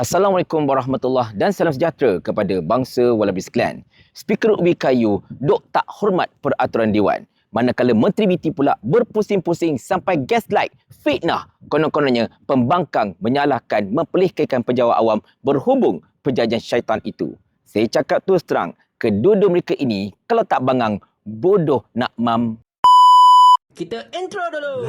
Assalamualaikum warahmatullahi dan salam sejahtera kepada bangsa Wallaby sekalian. Speaker Ubi Kayu dok tak hormat peraturan Dewan. Manakala Menteri BT pula berpusing-pusing sampai gaslight, fitnah. Konon-kononnya pembangkang menyalahkan mempelihkaikan pejabat awam berhubung perjanjian syaitan itu. Saya cakap terus terang, kedua-dua mereka ini kalau tak bangang, bodoh nak mam. Kita intro dulu.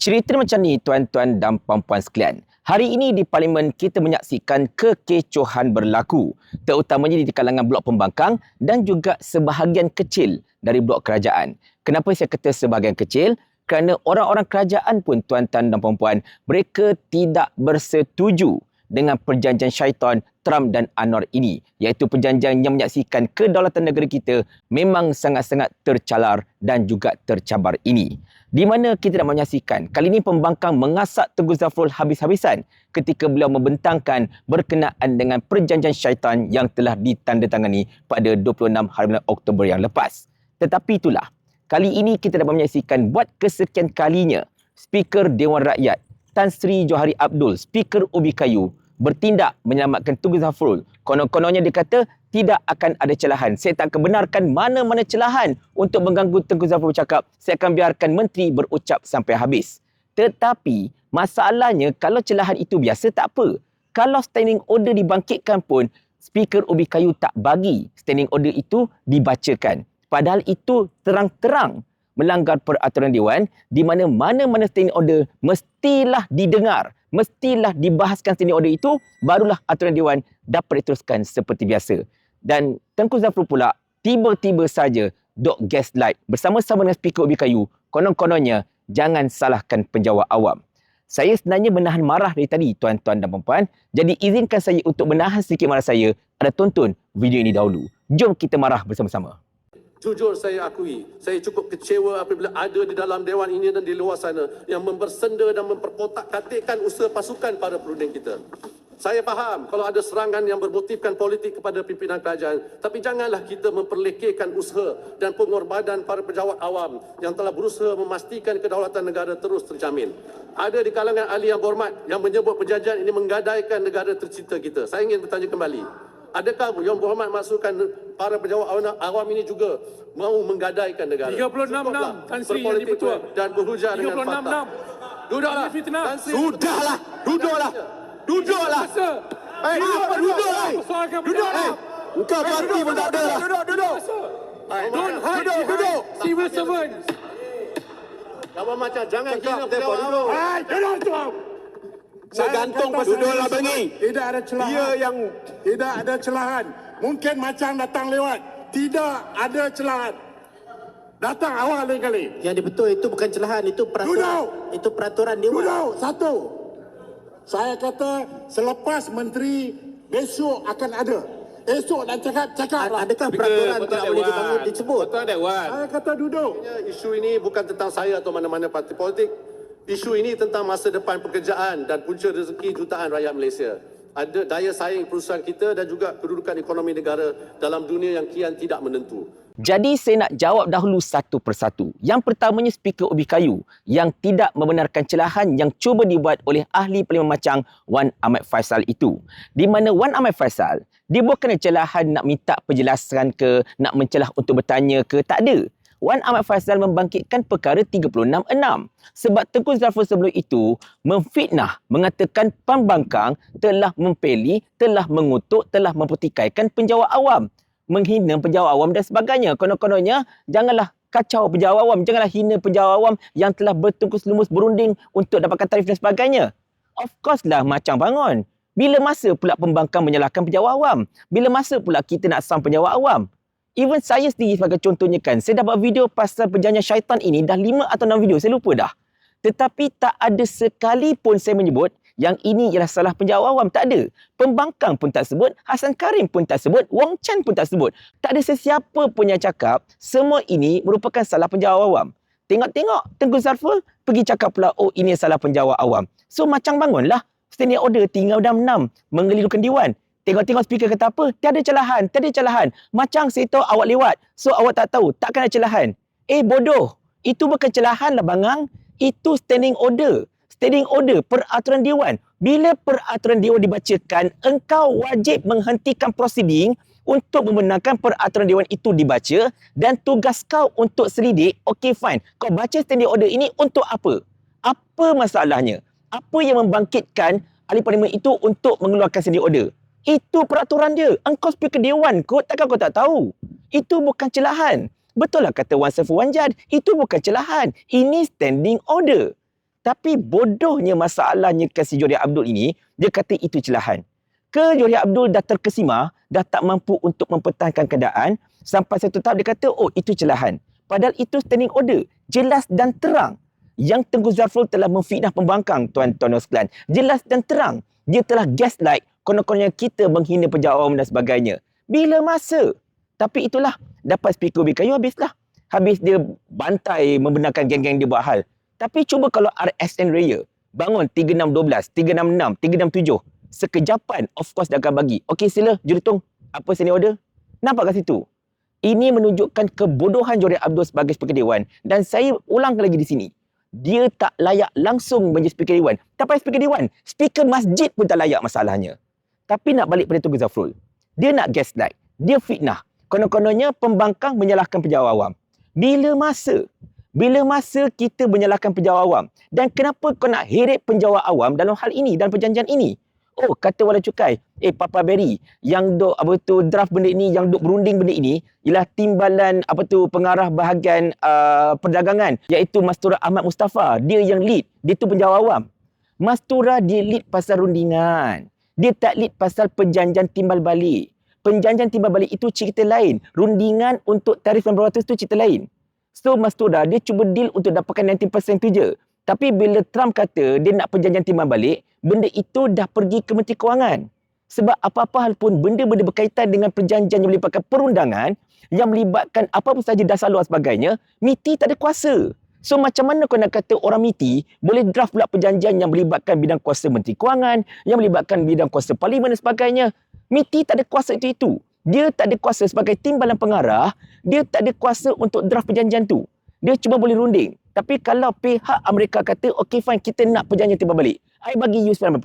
Cerita macam ni tuan-tuan dan puan-puan sekalian. Hari ini di parlimen kita menyaksikan kekecohan berlaku terutamanya di kalangan blok pembangkang dan juga sebahagian kecil dari blok kerajaan. Kenapa saya kata sebahagian kecil? Kerana orang-orang kerajaan pun tuan-tuan dan puan-puan mereka tidak bersetuju dengan perjanjian syaitan Trump dan Anwar ini iaitu perjanjian yang menyaksikan kedaulatan negara kita memang sangat-sangat tercalar dan juga tercabar ini. Di mana kita nak menyaksikan kali ini pembangkang mengasak Tengku Zafrul habis-habisan ketika beliau membentangkan berkenaan dengan perjanjian syaitan yang telah ditandatangani pada 26 hari Oktober yang lepas. Tetapi itulah, kali ini kita dapat menyaksikan buat kesekian kalinya Speaker Dewan Rakyat Tan Sri Johari Abdul, Speaker Ubi Kayu bertindak menyelamatkan Tunku Zafrul. Konon-kononnya dia kata tidak akan ada celahan. Saya tak akan benarkan mana-mana celahan untuk mengganggu Tunku Zafrul bercakap. Saya akan biarkan menteri berucap sampai habis. Tetapi masalahnya kalau celahan itu biasa tak apa. Kalau standing order dibangkitkan pun Speaker Ubi Kayu tak bagi standing order itu dibacakan. Padahal itu terang-terang melanggar peraturan Dewan di mana mana-mana standing order mestilah didengar mestilah dibahaskan standing order itu barulah aturan dewan dapat diteruskan seperti biasa. Dan Tengku Zafrul pula tiba-tiba saja dok gaslight bersama-sama dengan speaker Ubi Kayu konon-kononnya jangan salahkan penjawat awam. Saya sebenarnya menahan marah dari tadi tuan-tuan dan puan-puan. Jadi izinkan saya untuk menahan sedikit marah saya ada tonton video ini dahulu. Jom kita marah bersama-sama Jujur saya akui, saya cukup kecewa apabila ada di dalam dewan ini dan di luar sana yang membersenda dan memperkotak-katikkan usaha pasukan para perunding kita. Saya faham kalau ada serangan yang bermotifkan politik kepada pimpinan kerajaan, tapi janganlah kita memperlekehkan usaha dan pengorbanan para pejabat awam yang telah berusaha memastikan kedaulatan negara terus terjamin. Ada di kalangan ahli yang berhormat yang menyebut perjanjian ini menggadaikan negara tercinta kita. Saya ingin bertanya kembali, Adakah Yang Berhormat maksudkan para pejabat awam ini juga mahu menggadaikan negara? 36-6 Tan Sri yang dipertua. Dan berhujah dengan fakta. 36-6. Duduklah. Fitnah. Tan Sri. Sudahlah. Duduklah. Duduklah. Eh, apa duduklah? Persoalkan Duduk. penjawab. Eh, Engkau parti pun tak ada lah. Duduk, duduk. Don't hide Duduk, duduk. civil servants. Abang macam jangan Depa, pejabat duduk. awam. Hai, duduk tu. Saya gantung pasal bengi. Tidak ada celahan. Dia yang Tidak ada celahan. Mungkin macam datang lewat. Tidak ada celahan. Datang awal lain kali. Yang betul itu bukan celahan, itu peraturan. Duduk. Itu peraturan dewan. Duduk. Satu. Saya kata selepas menteri besok akan ada. Esok nak cakap, cakap lah. Adakah peraturan tidak boleh dibangun disebut? Betul Dewan. Saya kata duduk. Isu ini bukan tentang saya atau mana-mana parti politik. Isu ini tentang masa depan pekerjaan dan punca rezeki jutaan rakyat Malaysia. Ada daya saing perusahaan kita dan juga kedudukan ekonomi negara dalam dunia yang kian tidak menentu. Jadi saya nak jawab dahulu satu persatu. Yang pertamanya Speaker Ubi Kayu yang tidak membenarkan celahan yang cuba dibuat oleh ahli Parlimen Macang Wan Ahmad Faisal itu. Di mana Wan Ahmad Faisal dia bukan celahan nak minta penjelasan ke, nak mencelah untuk bertanya ke, tak ada. Wan Ahmad Faisal membangkitkan perkara 366. Sebab Tengku Zafrul sebelum itu memfitnah, mengatakan pembangkang telah mempeli, telah mengutuk, telah mempertikaikan penjawat awam. Menghina penjawat awam dan sebagainya. Konon-kononnya, janganlah kacau penjawat awam. Janganlah hina penjawat awam yang telah bertungkus lumus berunding untuk dapatkan tarif dan sebagainya. Of course lah macam bangun. Bila masa pula pembangkang menyalahkan penjawat awam? Bila masa pula kita nak sam penjawat awam? Even saya sendiri sebagai contohnya kan, saya dapat video pasal perjanjian syaitan ini dah 5 atau 6 video, saya lupa dah. Tetapi tak ada sekali pun saya menyebut yang ini ialah salah penjawat awam. Tak ada. Pembangkang pun tak sebut, Hasan Karim pun tak sebut, Wong Chan pun tak sebut. Tak ada sesiapa pun yang cakap semua ini merupakan salah penjawat awam. Tengok-tengok Tengku Zarful pergi cakap pula, oh ini salah penjawat awam. So macam bangunlah. Standing order tinggal dah enam mengelirukan Dewan. Tengok-tengok speaker kata apa? Tiada celahan, tiada celahan. Macam saya awak lewat. So awak tak tahu, takkan ada celahan. Eh bodoh, itu bukan celahan lah bangang. Itu standing order. Standing order peraturan dewan. Bila peraturan dewan dibacakan, engkau wajib menghentikan proceeding untuk membenarkan peraturan dewan itu dibaca dan tugas kau untuk selidik, okay fine. Kau baca standing order ini untuk apa? Apa masalahnya? Apa yang membangkitkan ahli parlimen itu untuk mengeluarkan standing order? Itu peraturan dia. Engkau speaker dewan kot, takkan kau tak tahu? Itu bukan celahan. Betul lah kata Wan Saiful Wanjad, itu bukan celahan. Ini standing order. Tapi bodohnya masalahnya kasi Jori Abdul ini, dia kata itu celahan. Ke Jori Abdul dah terkesima, dah tak mampu untuk mempertahankan keadaan, sampai satu tahap dia kata, oh itu celahan. Padahal itu standing order. Jelas dan terang. Yang Tengku Zafrul telah memfitnah pembangkang, tuan-tuan dan sekalian. Jelas dan terang. Dia telah gaslight, konon-kononnya kita menghina pejabat awam dan sebagainya. Bila masa? Tapi itulah, dapat speaker BKU habislah. Habis dia bantai membenarkan geng-geng dia buat hal. Tapi cuba kalau RSN Raya bangun 3612, 366, 367. Sekejapan of course dia akan bagi. Okey sila jurutung. Apa sini order? Nampak kat situ? Ini menunjukkan kebodohan Jori Abdul sebagai speaker dewan. Dan saya ulang lagi di sini. Dia tak layak langsung menjadi speaker dewan. Tak payah speaker dewan. Speaker masjid pun tak layak masalahnya. Tapi nak balik pada Tugu Zafrul. Dia nak gaslight. Dia fitnah. Konon-kononnya pembangkang menyalahkan pejabat awam. Bila masa? Bila masa kita menyalahkan pejabat awam? Dan kenapa kau nak heret penjawat awam dalam hal ini, dalam perjanjian ini? Oh, kata Wala Cukai, eh Papa Berry, yang duk apa tu draft benda ini, yang duk berunding benda ini, ialah timbalan apa tu pengarah bahagian uh, perdagangan, iaitu Mastura Ahmad Mustafa. Dia yang lead, dia tu penjawat awam. Mastura dia lead pasal rundingan. Dia tak lead pasal perjanjian timbal balik. Perjanjian timbal balik itu cerita lain. Rundingan untuk tarif 9% itu cerita lain. So Mastura dia cuba deal untuk dapatkan 19% tu je. Tapi bila Trump kata dia nak perjanjian timbal balik, benda itu dah pergi ke Menteri Kewangan. Sebab apa-apa hal pun benda-benda berkaitan dengan perjanjian yang melibatkan perundangan, yang melibatkan apa-apa sahaja dasar luar sebagainya, MITI tak ada kuasa. So macam mana kau nak kata orang MITI boleh draft pula perjanjian yang melibatkan bidang kuasa Menteri Kewangan, yang melibatkan bidang kuasa parlimen dan sebagainya. MITI tak ada kuasa itu-itu. Dia tak ada kuasa sebagai timbalan pengarah, dia tak ada kuasa untuk draft perjanjian tu. Dia cuma boleh runding. Tapi kalau pihak Amerika kata, okay fine, kita nak perjanjian timbal balik. I bagi you 9%,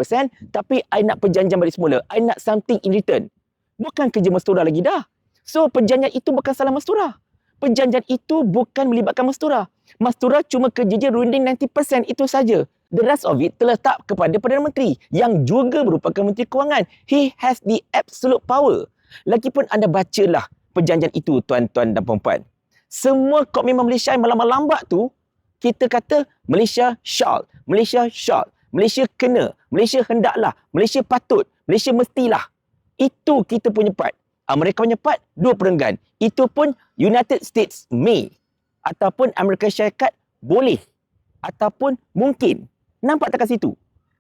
tapi I nak perjanjian balik semula. I nak something in return. Bukan kerja Mastura lagi dah. So, perjanjian itu bukan salah Mastura. Perjanjian itu bukan melibatkan Mastura. Mastura cuma kerja je runding 90% itu saja. The rest of it terletak kepada Perdana Menteri yang juga merupakan Menteri Kewangan. He has the absolute power. Lagipun anda bacalah perjanjian itu tuan-tuan dan puan-puan. Semua komitmen Malaysia yang malam-malam lambat tu, kita kata Malaysia shall, Malaysia shall, Malaysia kena, Malaysia hendaklah, Malaysia patut, Malaysia mestilah. Itu kita punya part. Amerika punya part, dua perenggan. Itu pun United States may. Ataupun Amerika Syarikat boleh. Ataupun mungkin. Nampak tak kat situ?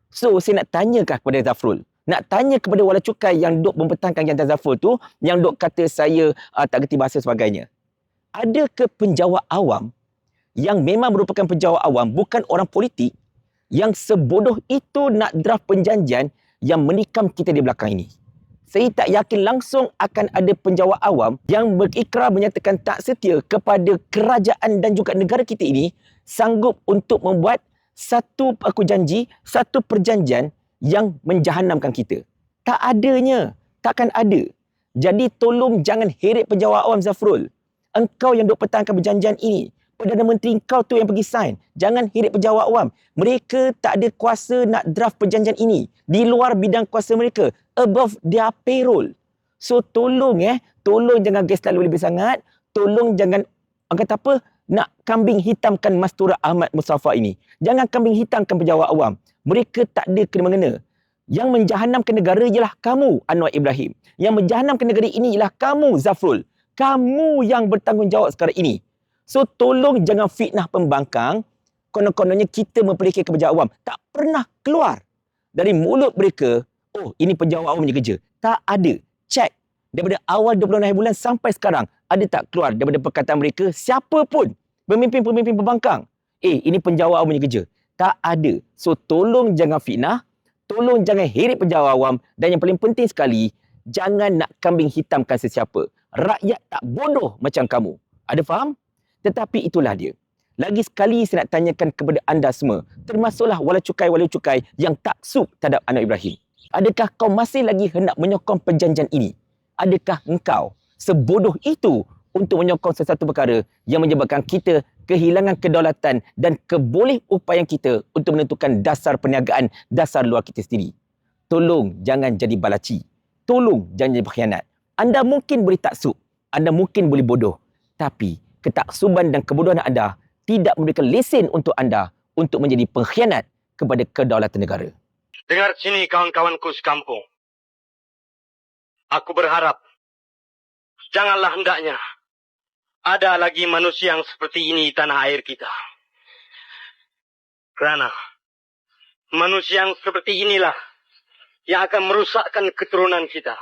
So, saya nak tanyakah kepada Zafrul? Nak tanya kepada wala cukai yang duk mempertahankan jantan Zafrul tu, yang duk kata saya uh, tak gerti bahasa sebagainya. Ada ke penjawat awam yang memang merupakan penjawat awam, bukan orang politik, yang sebodoh itu nak draft perjanjian yang menikam kita di belakang ini? Saya tak yakin langsung akan ada penjawat awam yang berikrar menyatakan tak setia kepada kerajaan dan juga negara kita ini sanggup untuk membuat satu aku janji, satu perjanjian yang menjahanamkan kita. Tak adanya. Takkan ada. Jadi tolong jangan heret penjawat awam Zafrul. Engkau yang duk pertahankan perjanjian ini. Perdana Menteri kau tu yang pergi sign. Jangan heret pejabat awam. Mereka tak ada kuasa nak draft perjanjian ini. Di luar bidang kuasa mereka. Above their payroll. So tolong eh. Tolong jangan gas terlalu lebih sangat. Tolong jangan, orang kata apa, nak kambing hitamkan Mastura Ahmad Mustafa ini. Jangan kambing hitamkan pejabat awam. Mereka tak ada kena-mengena. Yang menjahanamkan negara ialah kamu, Anwar Ibrahim. Yang menjahanamkan negara ini ialah kamu, Zafrul. Kamu yang bertanggungjawab sekarang ini. So tolong jangan fitnah pembangkang. Konon-kononnya kita memperlihatkan ke pejabat awam. Tak pernah keluar dari mulut mereka, oh ini pejabat awam punya kerja. Tak ada. Check. Daripada awal 26 bulan sampai sekarang, ada tak keluar daripada perkataan mereka siapa pun pemimpin-pemimpin pembangkang. Eh, ini penjawab awam punya kerja. Tak ada. So, tolong jangan fitnah. Tolong jangan heret penjawab awam. Dan yang paling penting sekali, jangan nak kambing hitamkan sesiapa. Rakyat tak bodoh macam kamu. Ada faham? Tetapi itulah dia. Lagi sekali saya nak tanyakan kepada anda semua, termasuklah wala cukai-wala cukai yang taksub terhadap Anwar Ibrahim. Adakah kau masih lagi hendak menyokong perjanjian ini? Adakah engkau sebodoh itu untuk menyokong sesuatu perkara yang menyebabkan kita kehilangan kedaulatan dan keboleh upayaan kita untuk menentukan dasar perniagaan dasar luar kita sendiri. Tolong jangan jadi balaci. Tolong jangan jadi berkhianat. Anda mungkin boleh taksub. Anda mungkin boleh bodoh. Tapi ketaksuban dan kebodohan anda tidak memberikan lesen untuk anda untuk menjadi pengkhianat kepada kedaulatan negara. Dengar sini kawan-kawanku sekampung. Aku berharap janganlah hendaknya ada lagi manusia yang seperti ini di tanah air kita. Kerana manusia yang seperti inilah yang akan merusakkan keturunan kita.